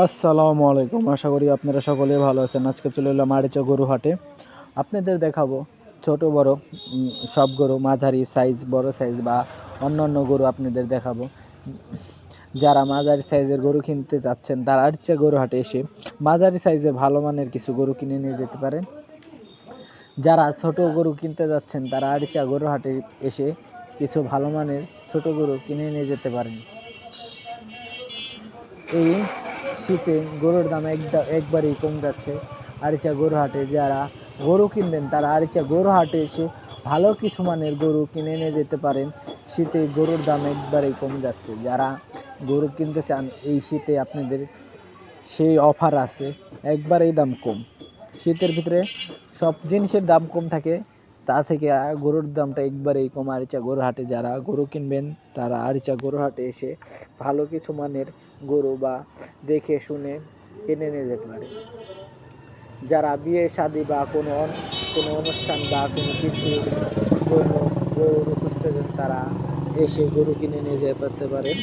আসসালামু আলাইকুম। আশা করি আপনারা সকলে ভালো আছেন। আজকে চলে এলাম আড়িচা গরু হাটে আপনাদের দেখাবো ছোট, বড় সব গরু, মাঝারি সাইজ বড় সাইজ বা অন্য অন্য গরু আপনাদের দেখাবো। যারা মাঝারি সাইজের গরু কিনতে যাচ্ছেন তারা আড়িচা গরু হাটে এসে মাঝারি সাইজের ভালো মানের কিছু গরু কিনে নিয়ে যেতে পারেন। যারা ছোট গরু কিনতে যাচ্ছেন, তারা আড়িচা গরু হাটে এসে কিছু ভালো মানের ছোট গরু কিনে নিয়ে যেতে পারেন। এই শীতে গরুর দাম একবারেই কম যাচ্ছে। আরিচা গরু হাটে যারা গরু কিনবেন, তারা আরিচা গরু হাটে এসে ভালো কিছু মানের গরু কিনে নিয়ে যেতে পারেন। শীতে গরুর দাম একবারেই কম যাচ্ছে। যারা গরু কিনতে চান, এই শীতে আপনাদের সেই অফার আছে। একবারেই দাম কম। শীতের ভিতরে সব জিনিসের দাম কম থাকে। তা থেকে গরুর দামটা একবারেই কম। আরিচা গরু হাটে যারা গরু কিনবেন, তারা আরিচা গরু হাটে এসে ভালো কিছু মানের গরু বা দেখে শুনে কিনে নিয়ে যেতে পারে। যারা বিয়ে, শাদি বা কোনো কোনো অনুষ্ঠান বা কোনো কিছু গরু খুঁজতে তারা এসে গরু কিনে নিয়ে যেতে পারতে পারেন।